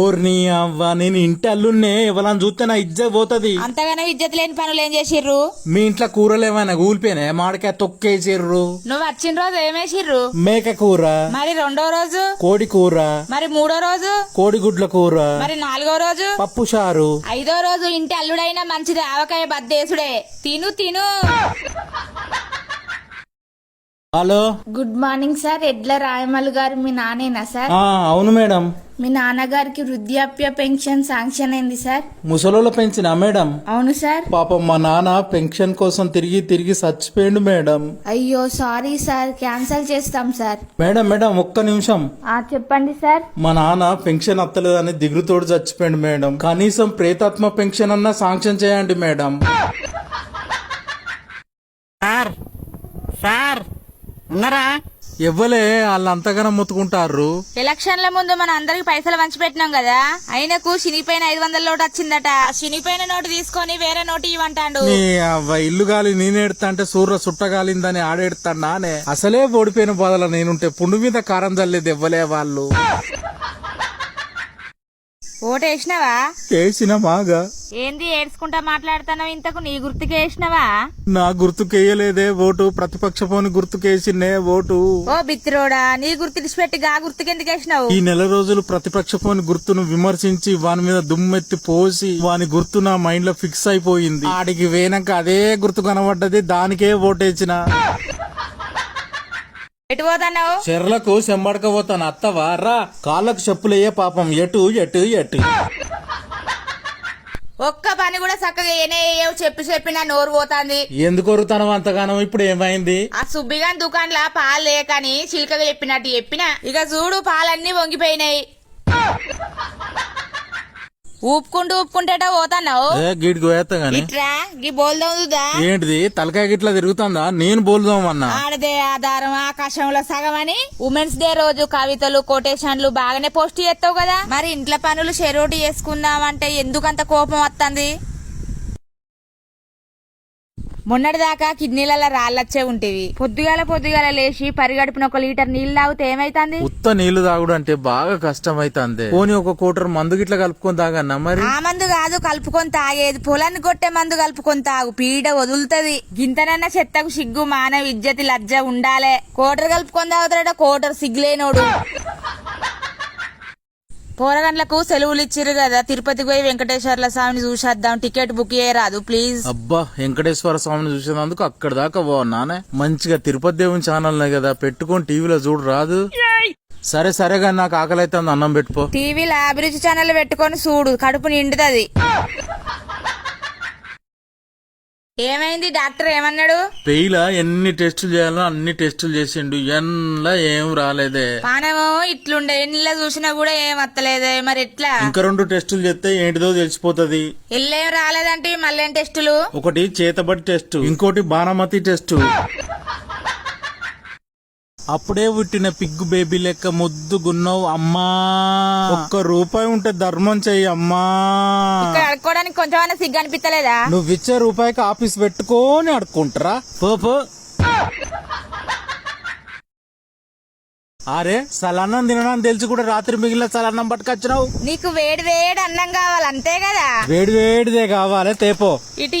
ఓర్ని అవ్వ నేను ఇంటి అల్లున్నే ఎవరని చూస్తే నా ఇజ్జ పోతది. అంతగానో ఇజ్జత్ లేని పనులు ఏం చేసిర్రు? మీ ఇంట్లో కూరలు ఏమైనా కూలిపోయినా? మామిడికాయ తొక్కేసిర్రు. నువ్వు వచ్చిన రోజు ఏమేసిర్రు మేక కూర. మరి రెండో రోజు? కోడి కూర. మరి మూడో రోజు? కోడిగుడ్ల కూర. మరి నాలుగో రోజు? పప్పు చారు. ఐదో రోజు ఇంటి అల్లుడైనా మంచిది ఆవకాయ బద్దేసుడే. తిను తిను. హలో. గుడ్ మార్నింగ్ సార్ ఎడ్ల రాయమల్ గారు మీ నానేనా సార్ ఆ అవును మేడం. మీ నాన్నగారికి వృద్ధాప్య పెన్షన్ శాంక్షన్ అయింది సార్ ముసలోళ్ళ పెంచిన మేడం? అవును సార్ పాపం మా నాన్న పెన్షన్ కోసం తిరిగి తిరిగి చచ్చిపోయిండు మేడం. అయ్యో సారీ సార్ క్యాన్సిల్ చేస్తాం సార్ మేడం మేడం ఒక్క నిమిషం. ఆ చెప్పండి సార్ మా నాన్న పెన్షన్ అత్తలేదని దిగులుతోడు చచ్చిపోయిండు మేడం. కనీసం ప్రేతాత్మ పెన్షన్ అన్నా శాంక్షన్ చేయండి మేడం సార్ సార్ ఉన్నారా? ఎవ్వలే వాళ్ళు అంతగానో ముత్తుకుంటారు ఎలక్షన్ల ముందు మన అందరికి పైసలు పంచిపెట్టినాం కదా? ఆయనకు శనిపోయిన ఐదు వందల నోటు వచ్చిందట. ఆ శనిపోయిన నోటు తీసుకొని వేరే నోటు ఇవ్వంటాడు. నీ అవ్వ ఇల్లు గాలి నేనేడుతా అంటే సూర్ర సుట్టగాలిందని నానే. అసలే ఓడిపోయిన బాధల నేనుంటే పుండు మీద కారం చల్లేదు ఎవ్వలే వాళ్ళు. ఓటు వేసినావా చేసిన మాగా ఏంది ఏడ్చుకుంటా మాట్లాడుతున్నావు? ఇంతకు నీ గుర్తుకు వేసినావా నా గుర్తుకేయలేదే ఓటు. ప్రతిపక్ష పోని గుర్తుకేసినే ఓటు. ఓ బిత్తిరోడా నీ గుర్తు ఇడిచిపెట్టి గా గుర్తుకు ఎందుకు వేసినావు ఈ నెల రోజులు ప్రతిపక్ష పోని గుర్తును విమర్శించి వాని మీద దుమ్మెత్తి పోసి వాని గుర్తు నా మైండ్లో ఫిక్స్ అయిపోయింది. ఆడికి వేనాక అదే గుర్తు కనబడ్డది దానికే ఓటేసిన. ఎటు పోతున్నావు? చెర్లకు చెంబడకపోతాను అత్తవా రా. కాళ్ళకు చెప్పులయ్యే పాపం. ఎటు ఎటు ఎటు. ఒక్క పని కూడా చక్కగా ఏనే చెప్పి చెప్పి నా నోరు పోతాంది. ఎందుకు వరుతాను అంతగానం? ఇప్పుడు ఏమైంది? ఆ సుబ్బిగాని దుకాణంలో పాలు లేకని చిలకగా చెప్పినట్టు చెప్పిన. ఇక చూడు పాలన్నీ వంగిపోయినాయి. ఊపుకుంటూ ఊపుకుంటేట పోతున్నావు ఏ గీడికి వేస్తా గాని. ఇట్రా గీ బోల్దవుదా ఏంటిది? తలకాయ గిట్లా తిరుగుతుందా? నేను బోల్దామన్నా ఆడదే ఆధారం ఆకాశంలో సగం అని. ఉమెన్స్ డే రోజు కవితలు కొటేషన్లు బాగానే పోస్ట్ చేస్తావు కదా. మరి ఇంట్లో పనులు షెరోటి చేసుకుందామంటే ఎందుకంత కోపం వస్తుంది మొన్నటిదాకా కిడ్నీలలో రాళ్ళొచ్చే ఉంటేవి. పొద్దుగాల పొద్దుగాల లేచి పరిగడుపున ఒక లీటర్ నీళ్ళు తాగితే ఏమైతుంది? ఉత్త నీళ్ళు తాగుడు అంటే బాగా కష్టం అవుతుంది పోనీ ఒక కూటర్ మందు గిట్లా కలుపుకొని తాగన్నా మరి? ఆ మందు కాదు కలుపుకొని తాగేది. పొలాన్ని కొట్టే మందు కలుపుకొని తాగు. పీడ వదులుతది. గింతనన్న చెత్తకు సిగ్గు మానవ ఇజ్జతి లజ్జ ఉండాలే. కోటర్ కలుపుకొని తాగుతాడట కోటర్ సిగ్గులేనోడు. పోరగండ్లకు సెలవులు ఇచ్చిర్రు కదా. తిరుపతికి పోయి వెంకటేశ్వర్ల స్వామిని చూసేద్దాం. టికెట్ బుక్ చేయరాదు ప్లీజ్. అబ్బా వెంకటేశ్వర స్వామిని చూసేందుకు అక్కడ దాకా పోన్నానే మంచిగా తిరుపతి దేవుని ఛానల్ కదా పెట్టుకొని టీవీలో చూడు రాదు సరే సరే కానీ నాకు ఆకలి అవుతుంది అన్నం పెట్టుకో. టీవీలో అభిరుచి ఛానల్ పెట్టుకొని చూడు కడుపు నిండుతుంది. ఏమైంది డాక్టర్? ఏమన్నాడు? పెయిల ఎన్ని టెస్టులు చేయాలో అన్ని టెస్టులు చేసిండు. ఎన్లా ఏం రాలేదే. పానము ఇట్లుండే ఎన్నిలా చూసినా కూడా ఏం వత్తలేదే మరి ఎట్లా? ఇంకా రెండు టెస్టులు చేస్తే ఏంటిదో తెలిసిపోతది. ఎల్లేం రాలేదంటే మళ్ళేం టెస్టులు? ఒకటి చేతబడి టెస్ట్ ఇంకోటి బాణమతి టెస్ట్. అప్పుడే పుట్టిన పిగ్గు బేబీ లెక్క ముద్దుగున్నావు అమ్మా. ఒక్క రూపాయి ఉంటే ధర్మం చెయ్యి అమ్మా. ఇక్కడ అడుక్కోవడానికి కొంచెమైనా సిగ్గు అనిపిస్తలేదా? నువ్విచ్చే రూపాయికి ఆఫీస్ పెట్టుకొని అడుక్కుంటారా. పో పో. అరే సలన్నం తినడానికి తెలిసి కూడా రాత్రి మిగిలిన సలన్నం పట్టుకొచ్చినావు. నీకు వేడి వేడి అన్నం కావాలి అంతే కదా? వేడి వేడిదే కావాలి తేపో. ఇటు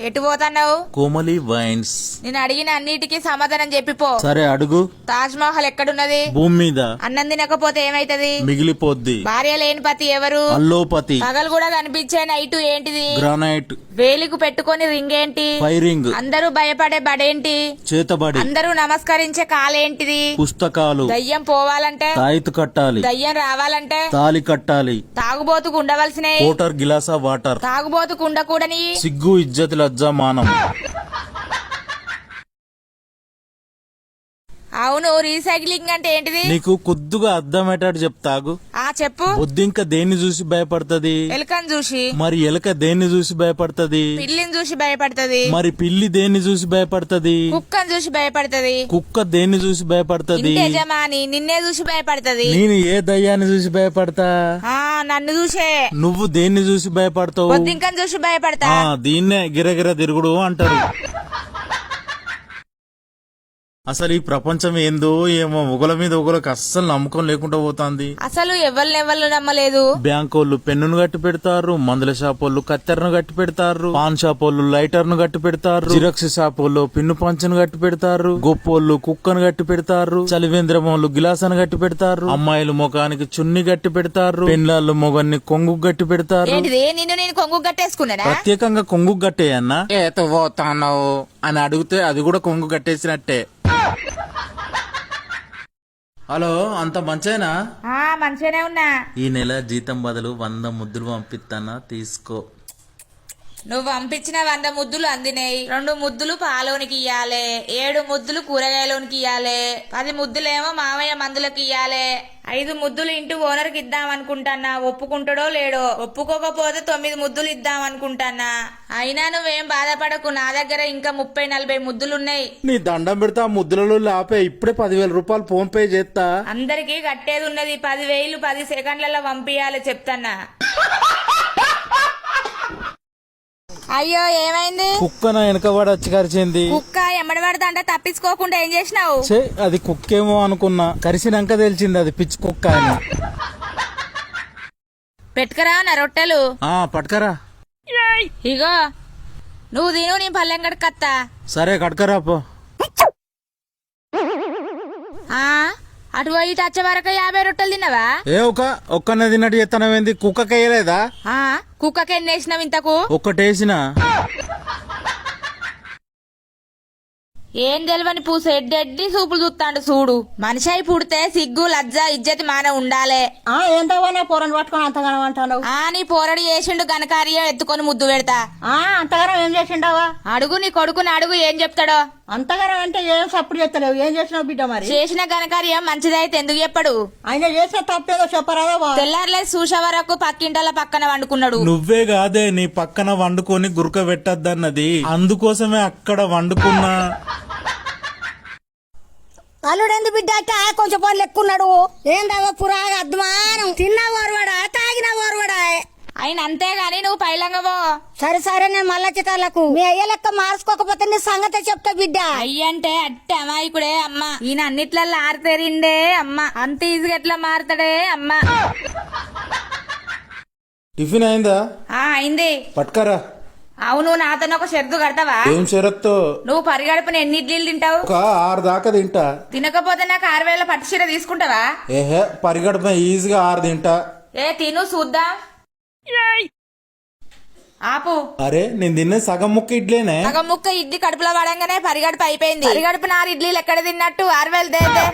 ఎటు పోతున్నావు? కోమలి వైన్స్. నేను అడిగిన అన్నిటికీ సమాధానం చెప్పిపో. సరే అడుగు. తాజ్ మహల్ ఎక్కడున్నది? భూమి మీద. అన్నం తినకపోతే ఏమైతది? మిగిలిపోద్ది. భార్య లేని పతి ఎవరు? అల్లోపతి. పగలు కూడా కనిపించే నైట్ ఏంటిది? గ్రానైట్. వేలికు పెట్టుకొని రింగ్ ఏంటి? ఫైరింగ్. అందరూ భయపడే బడేంటి? చేతబడి. అందరూ నమస్కరించే కాలేంటిది? పుస్తకాలు. దయ్యం పోవాలంటే? తాయితు కట్టాలి. దయ్యం రావాలంటే? తాలి కట్టాలి. తాగుబోతుకు ఉండవలసినవి కోటర్ గిలాసా వాటర్. తాగుబోతుకు ఉండకూడని సిగ్గు ఇజ్జత్ లజ్జా అవును రీసైక్లింగ్ అంటే ఏంటిది? నీకు కొద్దుగా అర్థమయ్యేటట్టు చెప్తాగు ఆ చెప్పు. బొద్దు ఇంకా దేన్ని చూసి భయపడుతుంది? ఎలుకను చూసి. మరి ఎలక దేన్ని చూసి భయపడుతుంది? పిల్లిని చూసి భయపడుతుంది. మరి పిల్లి దేన్ని చూసి భయపడుతుంది? కుక్కను చూసి భయపడుతుంది. కుక్క దేన్ని చూసి భయపడుతుంది? యజమాని నిన్నే చూసి భయపడుతుంది. నేను ఏ దయ్యాన్ని చూసి భయపడతా? ఆ నన్ను చూసే. నువ్వు దేన్ని చూసి భయపడతావు? బొద్దింకను చూసి భయపడతా. దీన్నే గిరగిర తిరుగుడు అంటారు. అసలు ఈ ప్రపంచం ఏందో ఏమో ఒకల మీద ఒకరికి అస్సలు నమ్మకం లేకుండా పోతాంది. అసలు ఎవరిని ఎవరు నమ్మలేదు? బ్యాంక్ వాళ్ళు పెన్నును కట్టి పెడతారు మందుల షాప్ వాళ్ళు కత్తెరను కట్టి పెడతారు పాన్ షాప్ వాళ్ళు లైటర్ను కట్టి పెడతారు జిరాక్స్ షాప్ వాళ్ళు పిన్ను పంచను కట్టి పెడతారు గొప్పోళ్ళు కుక్కను కట్టి పెడతారు చలివేంద్రం వాళ్ళు గిలాసను కట్టి పెడతారు అమ్మాయిలు ముఖానికి చున్ని కట్టి పెడతారు పెళ్ళాళ్ళు మొగన్ని కొంగు గట్టి పెడతారు. ఏంటిది? నిన్ను నేను కొంగు కట్టేసుకున్నాడా ప్రత్యేకంగా కొంగు కట్టేయన్నా ఏతో పోతాను అని అడిగితే అది కూడా కొంగు కట్టేసినట్టే. హలో అంత మంచేనా? మంచిగానే ఉన్నా. ఈ నెల జీతం బదులు వంద ముద్దులు పంపిస్తానా తీసుకో. నువ్వు పంపించిన వంద ముద్దులు అందినాయి. రెండు ముద్దులు పాలోనికి ఇయ్యాలే. ఏడు ముద్దులు కూరగాయలోనికి ఇయ్యాలే. పది ముద్దులేమో మామయ్య మందులకు ఇయ్యాలే. ఐదు ముద్దులు ఇంటి ఓనర్కి ఇద్దాం అనుకుంటానా ఒప్పుకుంటాడో లేడో? ఒప్పుకోకపోతే తొమ్మిది ముద్దులు ఇద్దాం అనుకుంటానా అయినా నువ్వేం బాధపడకు. నా దగ్గర ఇంకా ముప్పై నలభై ముద్దులున్నాయి. నీ దండం పెడతా ముద్దులలో లాపే. ఇప్పుడే పదివేల రూపాయలు ఫోన్ పే చేస్తా అందరికీ కట్టేది ఉన్నది. పది వేలు పది సెకండ్లలో పంపియాలి చెప్తానా అయ్యో ఏమైంది? కుక్క నా వెనకబడి వచ్చి కరిచింది. కుక్క ఎమ్మడి పడతా తప్పించుకోకుండా ఏం చేసినావు? ఛే, అది కుక్కేమో అనుకున్నా. కరిసినాక తెలిసింది అది పిచ్చి కుక్క అని. పెట్టుకరా నా రొట్టెలు. ఆ పట్టుకరా. ఇగో నువ్వు తిను నీ పల్లెం కత్తా సరే కట్టుకరా పో. ఆ? అటు పోయి ఇటు వచ్చే వరకు యాభై రొట్టెలు తిన్నావా? ఏ ఒక ఒక్కనే తిన్నట్టు చేస్తానవేంది కుక్కకేయలేదా? ఆ కుక్కకి ఎన్ని వేసినావు ఇంతకు? ఒక్కటేసిన? ఏం తెలియని పూస ఎడ్డెడ్డి సూపులు చూస్తాడు చూడు. మనిషి అయి పుడితే సిగ్గు లజ్జ ఇజ్జతి మాన ఉండాలే. ఆ ఏందవ్వనే పోరని పట్టుకొని అంతగానం అంటావు ఆ నీ పోరడు చేసిండు ఘనకార్యం ఎత్తుకొని ముద్దు పెడతా. ఆ అంతగానం ఏం చేసిండవా? అడుగు నీ కొడుకుని అడుగు ఏం చెప్తాడో. అంతగానం అంటే ఏం సప్పుడు చేస్తలేవు. ఏం చేసినావు బిడ్డ మరి? చేసిన ఘనకార్యం మంచిదైతే ఎందుకు చెప్పడు? ఆయన చేసిన తప్పేదో చెప్పరాదా? తెల్లారులే చూసే వరకు పక్కింటల పక్కన వండుకున్నాడు. నువ్వే కాదే నీ పక్కన వండుకొని గురక పెట్టద్దన్నది. అందుకోసమే అక్కడ వండుకున్నా. అల్లుడెందు బిడ్డ? అంటే ఆ కొంచెం పనులు ఎక్కున్నాడు. ఏందవ్వ పురాగా అద్మానం? తిన్న ఆయన అంతేగాని నువ్వు పైలంగవో సరే సరే నేను మళ్ళా చితాలకు మీ అయ్య లెక్క మార్చుకోకపోతే నీ సంగతే చెప్తా బిడ్డ. అయ్యంటే అట్టే అమాయకుడే అమ్మ. ఈయన అన్నిట్లల్లో ఆరితేరిండే అమ్మ. అంత ఈజీగా ఎట్లా మారుతాడే అమ్మ. టిఫిన్ అయిందా? ఆ అయింది. పట్టుకరా అవును నాతో ఒక షరతు కడతావా? ఏం షరత్తో? నువ్వు పరిగడుపున ఎన్ని ఇడ్లీలు తింటావు? ఒక ఆరు దాకా తింటా. తినకపోతే నాకు ఆరు వేల పట్టు చీర తీసుకుంటావా? ఏహే పరిగడప ఈజీగా ఆరు తింటా. ఏ తిను చూద్దాం. ఆపు. అరే నేను తిన్నే సగం ముక్క ఇడ్లేనే. సగం ముక్క ఇడ్లీ కడుపులో పడంగానే పరిగడుపు అయిపోయింది. పరిగడుపు నారు ఇడ్లీలు ఎక్కడ తిన్నట్టు? ఆరు వేలు దే దే.